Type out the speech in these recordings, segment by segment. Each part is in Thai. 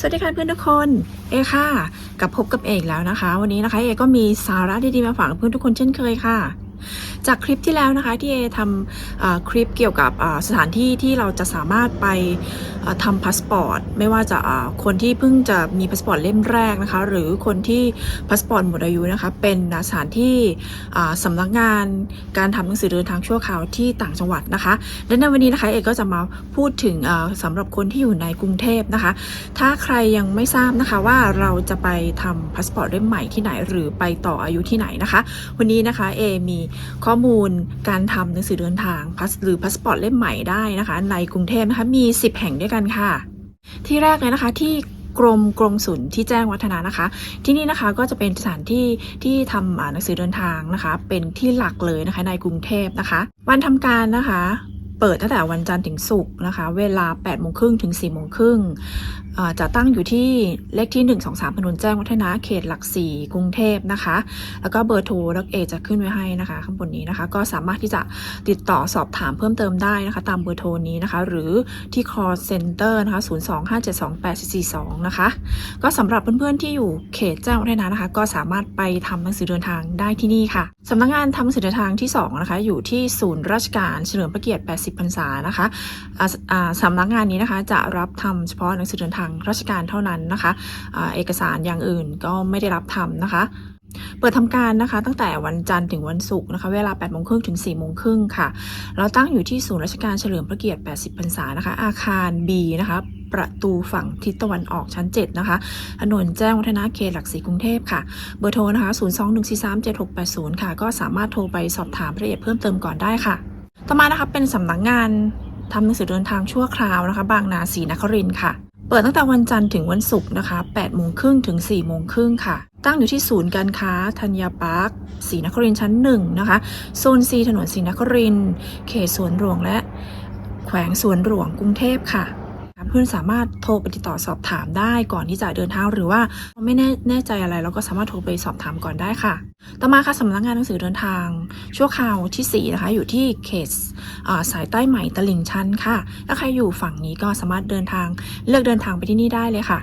สวัสดีค่ะเพื่อนทุกคน เอค่ะ กับพบกับเอกแล้วนะคะ วันนี้นะคะเอก็มีสาระดีๆมาฝากเพื่อนทุกคนเช่นเคยค่ะ จากคลิปที่แล้วนะคะที่เอทำอคลิปเกี่ยวกับสถานที่ที่เราจะสามารถไปทำพาสปอร์ตไม่ว่าจะาคนที่เพิ่งจะมีพาสปอร์ตเล่มแรกนะคะหรือคนที่พาสปอร์ตหมดอายุนะคะเป็นสถานที่อ่าสำนักงานการทำหนังสือเดินทางชั่วคราวที่ต่างจังหวัดนะคะและในวันนี้นะคะเอก็จะมาพูดถึงอ่าสำหรับคนที่อยู่ในกรุงเทพนะคะ ถ้าใครยังไม่ทราบนะคะว่าเราจะไปทำพาสปอร์ตเล่มใหม่ที่ไหนหรือไปต่ออายุที่ไหนนะคะ วันนี้นะคะเอมีข้อมูลการทำหนังสือเดินทางพาสหรือพาสปอร์ตเล่มใหม่ได้นะคะ ในกรุงเทพนะคะมี 10 แห่งด้วยกันค่ะ ที่แรกเลยนะคะที่กรมกรงศุลที่แจ้งวัฒนะนะคะ ที่นี่นะคะก็จะเป็นสถานที่ที่ทำหนังสือเดินทางนะคะ เป็นที่หลักเลยนะคะในกรุงเทพนะคะ วันทำการนะคะ เปิดตั้งแต่วันจันทร์ถึงศุกร์นะคะ เวลา8โมงครึ่งถึง4โมงครึ่งจะตั้งอยู่ที่เลขที่ 123ถนนแจ้งวัฒนะเขตหลัก4กรุงเทพนะคะ แล้วก็เบอร์โทรแล้วเอจะขึ้นไว้ให้นะคะ ข้างบนนี้นะคะ ก็สามารถที่จะติดต่อสอบถามเพิ่มเติมได้นะคะ ตามเบอร์โทรนี้นะคะ หรือที่ call center นะคะ025728442 นะคะ ก็สำหรับเพื่อนๆที่อยู่เขตแจ้งวัฒนะนะคะ ก็สามารถไปทำหนังสือเดินทางได้ที่นี่ค่ะ สำนักงานทำหนังสือเดินทางที่สองนะคะอยู่ที่ศูนย์ราชการเฉลิมพระเกียรติ 80 พรรษานะคะสำนักงานนี้นะคะจะรับทำเฉพาะหนังสือเดินทางราชการเท่านั้นนะคะอ่าเอกสารอย่างอื่นก็ไม่ได้รับทำนะคะเปิดทำการนะคะตั้งแต่วันจันทร์ถึงวันศุกร์นะคะเวลา8โมงครึ่งถึง4โมงครึ่งค่ะ เราตั้งอยู่ที่ศูนย์ราชการเฉลิมพระเกียรติ 80 พรรษานะคะอาคาร B นะคะ ประตูฝั่งทิศตะวันออกชั้น 7 นะคะ ถนนแจ้งวัฒนะเขตหลักสี่กรุงเทพค่ะ เบอร์โทรนะคะ 021437680 ค่ะ ก็สามารถโทรไปสอบถามรายละเอียดเพิ่มเติมก่อนได้ค่ะ ต่อมานะคะเป็นสำนักงานทำหนังสือเดินทางชั่วคราวนะคะ บางนาศรีนครินค่ะเปิดตั้งแต่วันจันทร์ถึงวันศุกร์นะคะ8โมงครึ่งถึง 4 โมงครึ่งค่ะ ตั้งอยู่ที่ศูนย์การค้าธัญญาปาร์คศรีนครินชั้น 1 นะคะ โซน C ถนนศรีนคริน เขตสวนหลวงและแขวงสวนหลวงกรุงเทพค่ะ เพื่อนสามารถโทรไปติดต่อสอบถามได้ก่อนที่จะเดินทางหรือว่าไม่แน่แน่ใจอะไรเราก็สามารถโทรไปสอบถามก่อนได้ค่ะ ต่อมาค่ะสำนักงานหนังสือเดินทาง ชั่วคราวที่ 4 นะคะอยู่ที่เขตสายใต้ใหม่ตลิ่งชันค่ะ ถ้าใครอยู่ฝั่งนี้ก็สามารถเดินทางเลือกเดินทางไปที่นี่ได้เลยค่ะ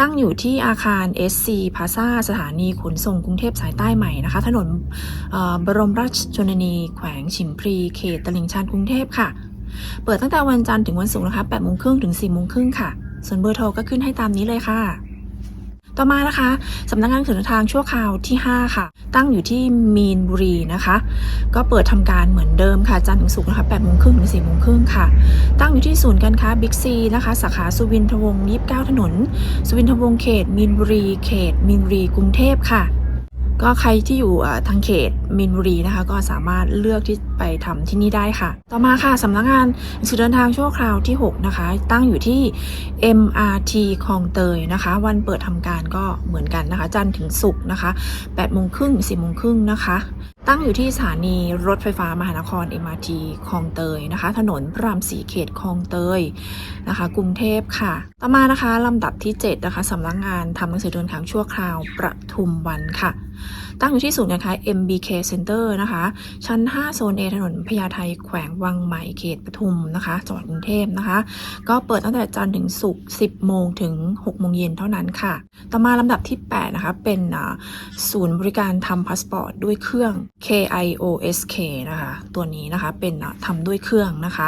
ตั้งอยู่ที่อาคาร SC Plaza สถานีขนส่งกรุงเทพสายใต้ใหม่นะคะ ถนนบรมราชชนนี แขวงฉิมพลีเขตตลิ่งชันกรุงเทพค่ะ เปิดตั้งแต่วันจันทร์ถึงวันศุกร์นะคะ8โมงครึ่งถึง4โมงครึ่งค่ะ ส่วนเบอร์โทรก็ขึ้นให้ตามนี้เลยค่ะต่อมานะคะสำนักงานสนทางชั่วคราวที่ 5 ค่ะ ตั้งอยู่ที่มีนบุรีนะคะ ก็เปิดทำการเหมือนเดิมค่ะจันทร์ถึงศุกร์นะคะ8โมงครึ่งถึง4โมงครึ่งค่ะ ตั้งอยู่ที่ศูนย์การค้าบิ๊กซีนะคะ สาขาสุวินทวงศ์29ถนน สุวินทวงศ์เขตมีนบุรี เขตมีนบุรีกรุงเทพค่ะ ก็ใครที่อยู่ทางเขตมินบุรีนะคะ ก็สามารถเลือกที่ไปทำที่นี่ได้ค่ะ ต่อมาค่ะสำนักงานหนังสือเดินทางชั่วคราวที่ 6 นะคะ ตั้งอยู่ที่ MRT คลองเตยนะคะ วันเปิดทำการก็เหมือนกันนะคะ จันทร์ถึงศุกร์นะคะ8โมงครึ่ง10โมงครึ่งนะคะตั้งอยู่ที่สถานีรถไฟฟ้ามหานคร MRT คลองเตยนะคะ ถนนพระรามสีเขตคลองเตยนะคะ กรุงเทพค่ะ ต่อมานะคะลำดับที่ 7 นะคะสำนักงานทำหนังสือเดินทางชั่วคราวประทุมวันค่ะ ตั้งอยู่ที่ศูนย์การค้า MBK Center นะคะ ชั้น 5 โซน A ถนนพญาไทแขวงวังใหม่เขตปทุมนะคะจังหวัดกรุงเทพนะคะ ก็เปิดตั้งแต่จันทร์ถึงศุกร์ 10 โมงถึง 6 โมงเย็นเท่านั้นค่ะ ต่อมาลำดับที่ 8 นะคะ เป็นศูนย์บริการทำพาสปอร์ตด้วยเครื่อง KIOSK นะคะ ตัวนี้นะคะเป็นทำด้วยเครื่องนะคะ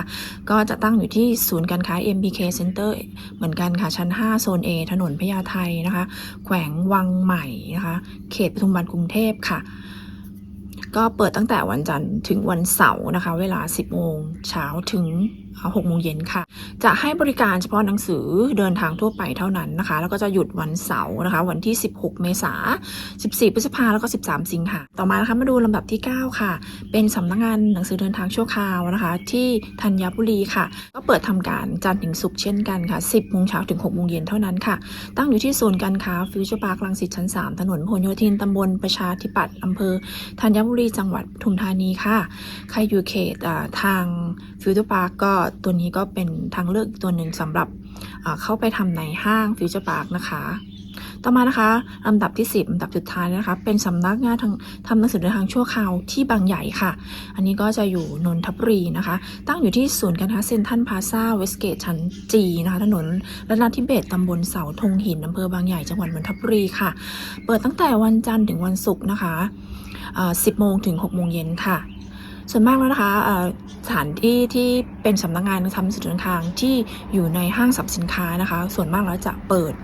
ก็จะตั้งอยู่ที่ศูนย์การค้า MBK Center เหมือนกันค่ะ ชั้น 5 โซน A ถนนพญาไทนะคะ แขวงวังใหม่นะคะ เขตปทุมวันกรุงเทพค่ะ ก็เปิดตั้งแต่วันจันทร์ถึงวันเสาร์นะคะ เวลา 10โมงเช้าถึง6โมงเย็นค่ะ จะให้บริการเฉพาะหนังสือเดินทางทั่วไปเท่านั้นนะคะ แล้วก็จะหยุดวันเสาร์นะคะ วันที่ 16 เมษายน14 พฤษภาแล้วก็ 13 สิงหาต่อมานะคะมาดูลำดับที่ 9 ค่ะ เป็นสำนักงานหนังสือเดินทางชั่วคราวนะคะ ที่ธัญบุรีค่ะ ก็เปิดทำการจันทร์ถึงศุกร์เช่นกันค่ะ 10โมงเช้าถึง6โมงเย็นเท่านั้นค่ะ ตั้งอยู่ที่ศูนย์การค้าฟิวเจอร์พาร์คลังสิตชั้น 3 ถนนพหลโยธินตำบลประชาธิปัตย์อำเภอธัญบุรีจังหวัดปทุมธานีค่ะ ใครอยู่เขตทางฟิวเจอร์พาร์คก็ตัวนี้ก็เป็นทางเลือกตัวหนึ่งสำหรับเข้าไปทำในห้างฟิวเจอร์พาร์คนะคะ ต่อมานะคะลำดับที่ 10ลำดับสุดท้ายนะคะ เป็นสำนักงานทางทำหนังสือเดินทางชั่วคราวที่บางใหญ่ค่ะ อันนี้ก็จะอยู่นนทบุรีนะคะ ตั้งอยู่ที่ศูนย์การค้าเซ็นทรัลพาซ่าเวสเกตชั้นจีนะคะ ถนนรัตนทิเบศตำบลเสาธงหินอำเภอบางใหญ่จังหวัดนนทบุรีค่ะ เปิดตั้งแต่วันจันทร์ถึงวันศุกร์นะคะ10โมงถึง6โมงเย็นค่ะ ส่วนมากแล้วนะคะสถานที่ที่เป็นสำนักงานทำสื่อเดินทางที่อยู่ในห้างสรรพสินค้านะคะ ส่วนมากแล้วจะเปิด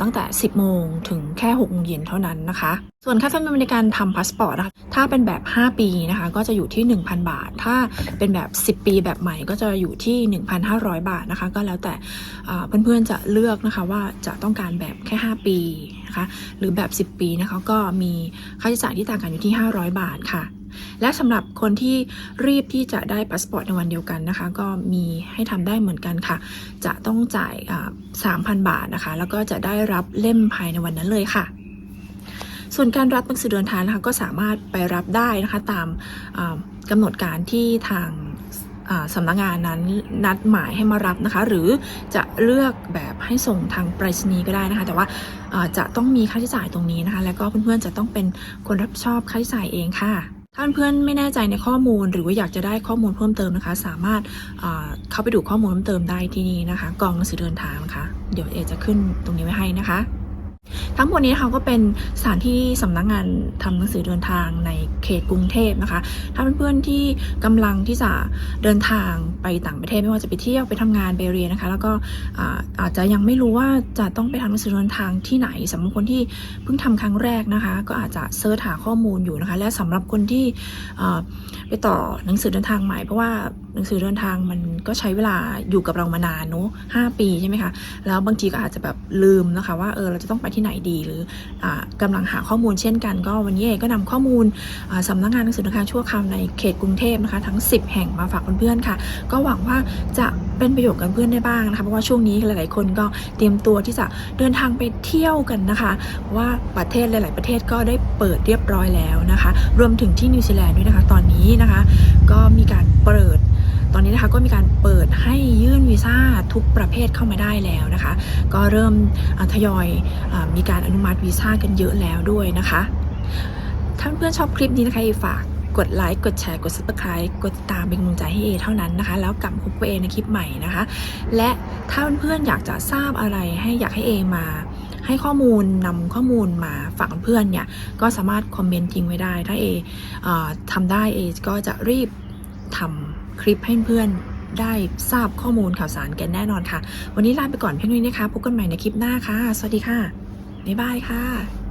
ตั้งแต่ 10 โมงถึงแค่6โมงเย็นเท่านั้นนะคะ ส่วนค่าธรรมเนียมในการทำพาสปอร์ตนะคะถ้าเป็นแบบ 5 ปีนะคะ ก็จะอยู่ที่ 1,000 บาท ถ้าเป็นแบบ 10 ปีแบบใหม่ก็จะอยู่ที่ 1,500 บาทนะคะ ก็แล้วแต่เพื่อนๆจะเลือกนะคะว่าจะต้องการแบบแค่ 5 ปีนะคะ หรือแบบ 10 ปีนะคะก็มีค่าใช้จ่ายที่ต่างกันอยู่ที่ 500 บาทค่ะ และสำหรับคนที่รีบที่จะได้พาสปอร์ตในวันเดียวกันนะคะ ก็มีให้ทำได้เหมือนกันค่ะ จะต้องจ่ายสามพันบาทนะคะ แล้วก็จะได้รับเล่มภายในวันนั้นเลยค่ะ ส่วนการรับหนังสือเดินทางนะคะก็สามารถไปรับได้นะคะตามอ่ากำหนดการที่ทางสำนักงานนั้นนัดหมายให้มารับนะคะ หรือจะเลือกแบบให้ส่งทางไปรษณีย์ก็ได้นะคะ แต่ว่าอ่าจะต้องมีค่าใช้จ่ายตรงนี้นะคะ แล้วก็เพื่อนๆจะต้องเป็นคนรับผิดชอบค่าใช้จ่ายเองค่ะ ถ้าเพื่อนไม่แน่ใจในข้อมูล หรือว่าอยากจะได้ข้อมูลเพิ่มเติมนะคะ สามารถเข้าไปดูข้อมูลเพิ่มเติมได้ที่นี่นะคะ กองหนังสือเดินทางนะคะ เดี๋ยวเอจะขึ้นตรงนี้ไว้ให้นะคะ ทั้งหมดนี้นะคะก็เป็นสถานที่สำนักงานทำหนังสือเดินทางในเขตกรุงเทพนะคะ ถ้าเพื่อนๆที่กำลังที่จะเดินทางไปต่างประเทศไม่ว่าจะไปเที่ยวไปทำงานไปเรียนนะคะ แล้วก็อาอาจจะยังไม่รู้ว่าจะต้องไปทำหนังสือเดินทางที่ไหนสำหรับคนที่เพิ่งทำครั้งแรกนะคะ ก็อาจจะเสิร์ชหาข้อมูลอยู่นะคะ และสำหรับคนที่ไปต่อหนังสือเดินทางใหม่เพราะว่า หนังสือเดินทางมันก็ใช้เวลาอยู่กับเรามานานเนอะห้าปีใช่ไหมคะ แล้วบางทีก็อาจจะแบบลืมนะคะ ว่าเออเราจะต้องไปที่ไหนดีหรืออากำลังหาข้อมูลเช่นกัน ก็วันนี้เองก็นำข้อมูลอ่าสำนักงานหนังสือเดินทางชั่วคราวในเขตกรุงเทพนะคะ ทั้ง 10 แห่งมาฝากเพื่อนๆค่ะ ก็หวังว่าจะเป็นประโยชน์กับเพื่อนได้บ้างนะคะเพราะว่าช่วงนี้หลายๆ คนก็เตรียมตัวที่จะเดินทางไปเที่ยวกันนะคะ ว่าประเทศหลาย ๆ ประเทศก็ได้เปิดเรียบร้อยแล้วนะคะ รวมถึงที่นิวซีแลนด์ด้วยนะคะ ตอนนี้นะคะ ก็มีการเปิด ตอนนี้นะคะก็มีการเปิดให้ยื่นวีซ่าทุกประเภทเข้ามาได้แล้วนะคะ ก็เริ่มทยอยอมีการอนุมัติวีซ่ากันเยอะแล้วด้วยนะคะถ้าเพื่อนชอบคลิปนี้นะคะฝากกดไลค์ กดแชร์ กด subscribe กดติดตามเป็นกำลังใจให้เอเท่านั้นนะคะ แล้วกลับมาพบกับเอในคลิปใหม่นะคะ และถ้าเพื่อนๆอยากจะทราบอะไรให้อยากให้เอมา ให้ข้อมูลนำข้อมูลมาฝากเพื่อนเนี่ยก็สามารถคอมเมนต์ทิ้งไว้ได้ ถ้าเอเอ่อทำได้เอก็จะรีบทำ คลิปให้เพื่อนได้ทราบข้อมูลข่าวสารกันแน่นอนค่ะ วันนี้ลาไปก่อนเพียงเท่านี้นะคะ พบกันใหม่ในคลิปหน้าค่ะ สวัสดีค่ะ บ๊ายบายค่ะ